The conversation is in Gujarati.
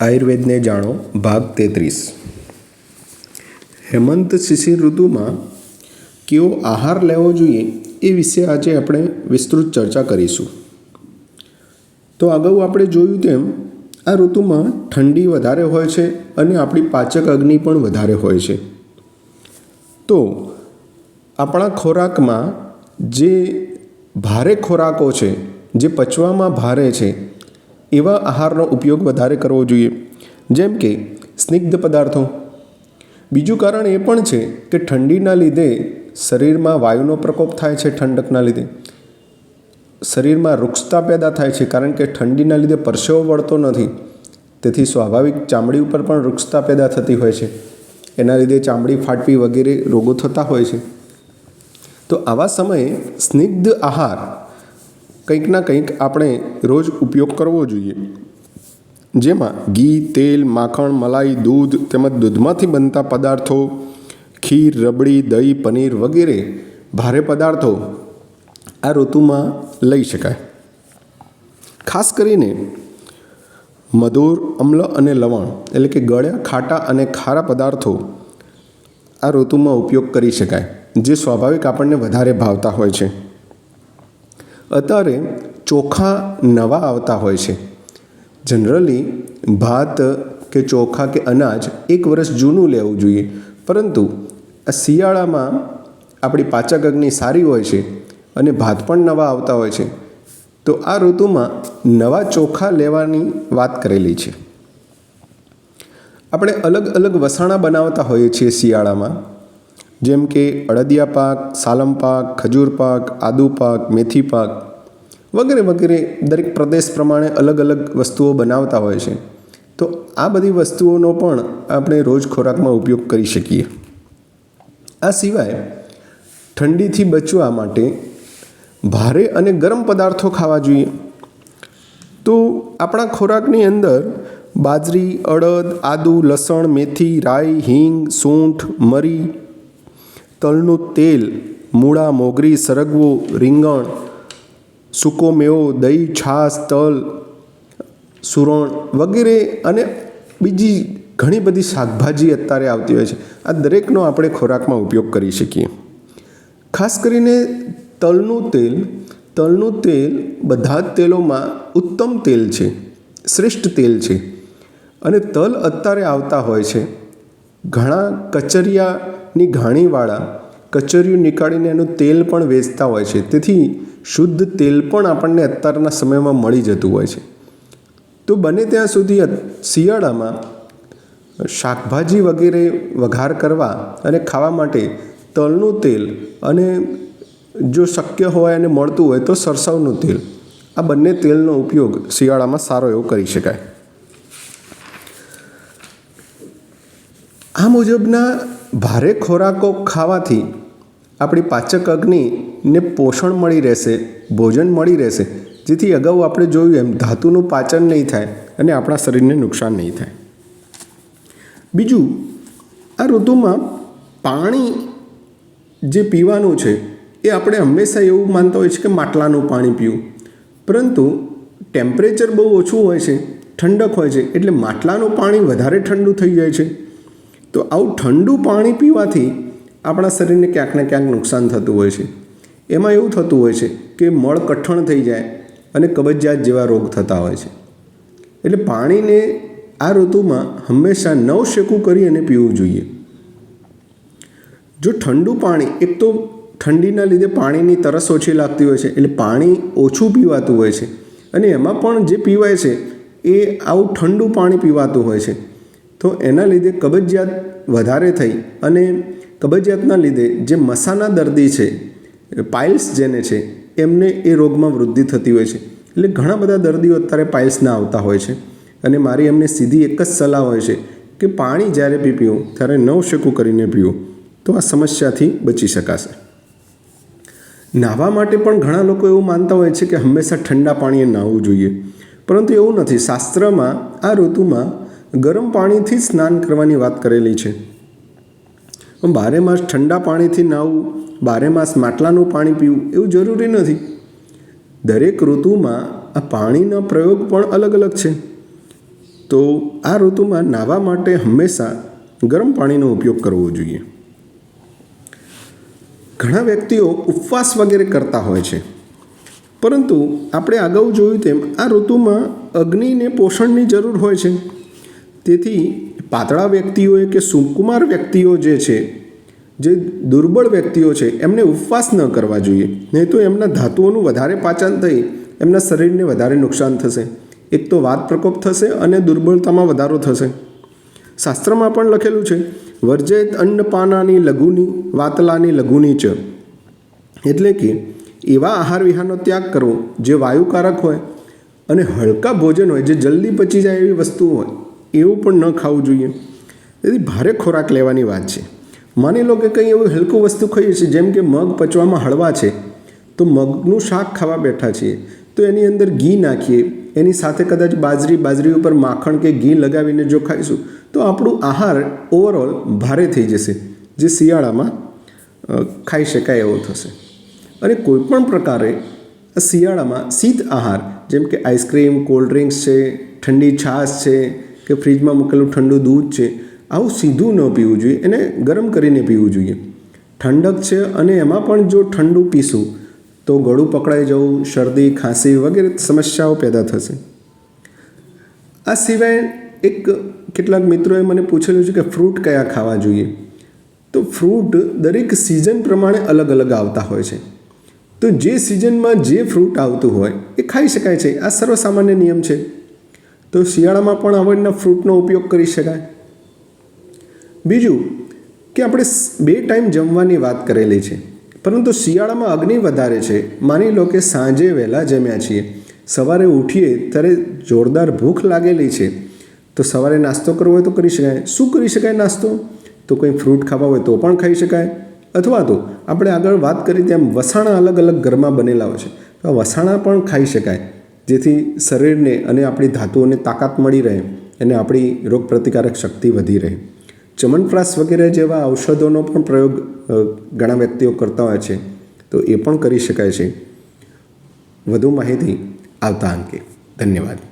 આયુર્વેદને જાણો, ભાગ તેત્રીસ. હેમંત શિશિર ઋતુમાં કેવો આહાર લેવો જોઈએ એ વિશે આજે આપણે વિસ્તૃત ચર્ચા કરીશું. તો અગાઉ આપણે જોયું તેમ, આ ઋતુમાં ઠંડી વધારે હોય છે અને આપણી પાચક અગ્નિ પણ વધારે હોય છે. તો આપણા ખોરાકમાં જે ભારે ખોરાકો છે, જે પચવામાં ભારે છે એવા આહારનો ઉપયોગ વધારે કરવો જોઈએ. જેમ કે, સ્નિગ્ધ પદાર્થો. બીજું કારણ એ પણ છે કે ઠંડીના લીધે શરીરમાં વાયુનો પ્રકોપ થાય છે ઠંડકના લીધે. શરીરમાં રૂક્ષતા પેદા થાય છે કારણ કે ઠંડીના લીધે પરસેવો વળતો નથી. તેથી સ્વાભાવિક ચામડી ઉપર પણ રૂક્ષતા પેદા થતી હોય છે. એના લીધે ચામડી ફાટવી વગેરે રોગો થતા હોય છે. તો આવા સમયે સ્નિગ્ધ આહાર કંઈક ના કંઈક આપણે રોજ ઉપયોગ કરવો જોઈએ. જેમાં ઘી, તેલ, માખણ, મલાઈ, દૂધ તેમજ દૂધમાંથી બનતા પદાર્થો, ખીર, રબડી, દહીં, પનીર વગેરે ભારે પદાર્થો આ ઋતુમાં લઈ શકાય. ખાસ કરીને મધુર, અમ્લ અને લવણ એટલે કે ગળ્યા, ખાટા અને ખારા પદાર્થો આ ઋતુમાં ઉપયોગ કરી શકાય, જે સ્વાભાવિક આપણને વધારે ભાવતા હોય છે. અત્યારે ચોખા નવા આવતા હોય છે. જનરલી ભાત કે ચોખા કે અનાજ એક વર્ષ જૂનું લેવું જોઈએ. પરંતુ આ શિયાળામાં આપણી પાચક અગ્નિ સારી હોય છે અને ભાત પણ નવા આવતા હોય છે. તો આ ઋતુમાં નવા ચોખા લેવાની વાત કરેલી છે. આપણે અલગ અલગ વસાણા બનાવતા હોઈએ છીએ શિયાળામાં. જેમ કે અડદિયા પાક, સાલમ પાક, ખજૂર પાક, આદુ પાક, મેથી પાક વગેરે વગેરે દરેક પ્રદેશ પ્રમાણે અલગ અલગ વસ્તુઓ બનાવતા હોય છે. તો આ બધી વસ્તુઓનો પણ આપણે રોજ ખોરાકમાં ઉપયોગ કરી શકીએ. આ સિવાય ઠંડીથી બચવા માટે ભારે અને ગરમ પદાર્થો ખાવા જોઈએ. તો આપણા ખોરાકની અંદર બાજરી, અડદ, આદુ, લસણ, મેથી, રાઈ, હિંગ, સૂંઠ, મરી તલનું તેલ, મૂળા, મોગરી, સરગવો, રીંગણ, સૂકો મેવો, દહીં, છાશ, તલ, સુરણ વગેરે અને બીજી ઘણી બધી શાકભાજી અત્યારે આવતી હોય છે. આ દરેકનો આપણે ખોરાકમાં ઉપયોગ કરી શકીએ. ખાસ કરીને તલનું તેલ તલનું તેલ બધા જ તેલોમાં ઉત્તમ તેલ છે, શ્રેષ્ઠ તેલ છે. અને તલ અત્યારે આવતા હોય છે. ઘણા કચરિયાની ઘાણીવાળા કચરિયું નીકાળીને એનું તેલ પણ વેચતા હોય છે. તેથી શુદ્ધ તેલ પણ આપણને અત્યારના સમયમાં મળી જતું હોય છે. તો બને ત્યાં સુધી શિયાળામાં શાકભાજી વગેરે વઘાર કરવા અને ખાવા માટે તલનું તેલ અને જો શક્ય હોય અને મળતું હોય તો સરસવનું તેલ. આ બંને તેલનો ઉપયોગ શિયાળામાં સારો એવો કરી શકાય. આ મુજબના ભારે ખોરાકો ખાવાથી આપણી પાચક અગ્નિને પોષણ મળી રહેશે, ભોજન મળી રહેશે. જેથી અગાઉ આપણે જોયું એમ, ધાતુનું પાચન નહીં થાય અને આપણા શરીરને નુકસાન નહીં થાય. બીજું, આ ઋતુમાં પાણી જે પીવાનું છે, એ આપણે હંમેશા એવું માનતા હોય છે કે માટલાનું પાણી પીવું. પરંતુ ટેમ્પરેચર બહુ ઓછું હોય છે, ઠંડક હોય છે, એટલે માટલાનું પાણી વધારે ઠંડુ થઈ જાય છે. તો આવું ઠંડુ પાણી પીવાથી આપણા શરીરને ક્યાંક ને ક્યાંક નુકસાન થતું હોય છે. એમાં એવું થતું હોય છે કે મળ કઠણ થઈ જાય અને કબજિયાત જેવા રોગ થતા હોય છે. એટલે પાણીને આ ઋતુમાં હંમેશા નવ શેકું કરી અને પીવું જોઈએ. જો ઠંડુ પાણી, એક તો ઠંડીના લીધે પાણીની તરસ ઓછી લાગતી હોય છે, એટલે પાણી ઓછું પીવાતું હોય છે. અને એમાં પણ જે પીવાય છે એ આવું ઠંડુ પાણી પીવાતું હોય છે. તો એના લીધે કબજિયાત વધારે થઈ અને કબજિયાતના લીધે જે મસાના દર્દી છે પાઇલ્સ જેને છે, એમને એ રોગમાં વૃદ્ધિ થતી હોય છે. એટલે ઘણા બધા દર્દીઓ અત્યારે પાઇલ્સના આવતા હોય છે. અને મારી એમને સીધી એક જ સલાહ હોય છે કે પાણી જ્યારે બી પીવું ત્યારે નવ શેકું કરીને પીવું તો આ સમસ્યાથી બચી શકાશે. નાહવા માટે પણ ઘણા લોકો એવું માનતા હોય છે કે હંમેશા ઠંડા પાણીએ નાહવું જોઈએ. પરંતુ એવું નથી. શાસ્ત્રમાં આ ઋતુમાં ગરમ પાણીથી સ્નાન કરવાની વાત કરેલી છે. બારે માસ ઠંડા પાણીથી નાહવું બારે માસ માટલાનું પાણી પીવું એવું જરૂરી નથી. દરેક ઋતુમાં આ પાણીનો પ્રયોગ પણ અલગ અલગ છે. તો આ ઋતુમાં નાહવા માટે હંમેશા ગરમ પાણીનો ઉપયોગ કરવો જોઈએ. ઘણા વ્યક્તિઓ ઉપવાસ વગેરે કરતા હોય છે. પરંતુ આપણે અગાઉ જોયું તેમ આ ઋતુમાં અગ્નિને પોષણની જરૂર હોય છે. તેથી પાતળા વ્યક્તિઓએ કે સુકુમાર વ્યક્તિઓ જે છે, જે દુર્બળ વ્યક્તિઓ છે, એમને ઉપવાસ ન કરવા જોઈએ. નહીં તો એમના ધાતુઓનું વધારે પાચન થઈ, એમના શરીરને વધારે નુકસાન થશે. એક તો વાત પ્રકોપ થશે અને દુર્બળતામાં વધારો થશે. શાસ્ત્રમાં પણ લખેલું છે, વર્જેત અન્નપાનાની લઘુની, વાતલાની લઘુની ચ. એટલે કે, એવા આહાર વિહારનો ત્યાગ કરવો જે વાયુકારક હોય અને હલકા ભોજન હોય, જે જલ્દી પચી જાય એવી વસ્તુ હોય. એવું પણ ન ખાવું જોઈએ. તેથી ભારે ખોરાક લેવાની વાત છે. માની લો કે કંઈ એવું હલકું વસ્તુ ખાઈએ છીએ, જેમ કે મગ પચવામાં હળવા છે, તો મગનું શાક ખાવા બેઠા છીએ, તો એની અંદર ઘી નાખીએ. એની સાથે કદાચ બાજરી બાજરી ઉપર માખણ કે ઘી લગાવીને જો ખાઈશું, તો આપણું આહાર ઓવરઓલ ભારે થઈ જશે, જે શિયાળામાં ખાઈ શકાય એવો થશે. અને કોઈપણ પ્રકારે શિયાળામાં શીત આહાર, જેમ કે આઈસ્ક્રીમ કોલ્ડ ડ્રિંક્સ છે, ઠંડી છાશ છે કે ફ્રીજમાં મૂકેલું ઠંડુ દૂધ છે, આવું સીધું ન પીવું જોઈએ, એને ગરમ કરીને પીવું જોઈએ. ઠંડક છે અને એમાં પણ જો ઠંડુ પીશું, તો ગળું પકડાઈ જવું, શરદી, ખાંસી વગેરે સમસ્યાઓ પેદા થશે. આ સિવાય એક કેટલાક મિત્રોએ મને પૂછેલું છે કે ફ્રૂટ કયા ખાવા જોઈએ? તો ફ્રૂટ દરેક સિઝન પ્રમાણે અલગ અલગ આવતા હોય છે. તો જે સિઝનમાં જે ફ્રૂટ આવતું હોય, એ ખાઈ શકાય છે. આ સર્વસામાન્ય નિયમ છે. તો શિયાળામાં પણ આવડના ફ્રૂટનો ઉપયોગ કરી શકાય. બીજું, કે આપણે બે ટાઈમ જમવાની વાત કરેલી છે. પરંતુ શિયાળામાં અગ્નિ વધારે છે. માની લો કે સાંજે વહેલા જમ્યા છીએ. સવારે ઉઠીએ ત્યારે જોરદાર ભૂખ લાગેલી છે. તો સવારે નાસ્તો કરવો હોય તો કરી શકાય. શું કરી શકાય નાસ્તો? તો કંઈ ફ્રૂટ ખાવા હોય તો પણ ખાઈ શકાય. અથવા તો આપણે આગળ વાત કરી તેમ વસાણા અલગ અલગ ઘરમાં બનેલા હોય છે. તો વસાણા પણ ખાઈ શકાય. જેથી શરીરને અને આપણી ધાતુઓને તાકાત મળી રહે અને આપણી રોગપ્રતિકારક શક્તિ વધી રહે. ચમનપ્રાસ વગેરે જેવા ઔષધોનો પણ પ્રયોગ ઘણા વ્યક્તિઓ કરતા હોય છે. તો એ પણ કરી શકાય છે. વધુ માહિતી આવતા અંકે. ધન્યવાદ.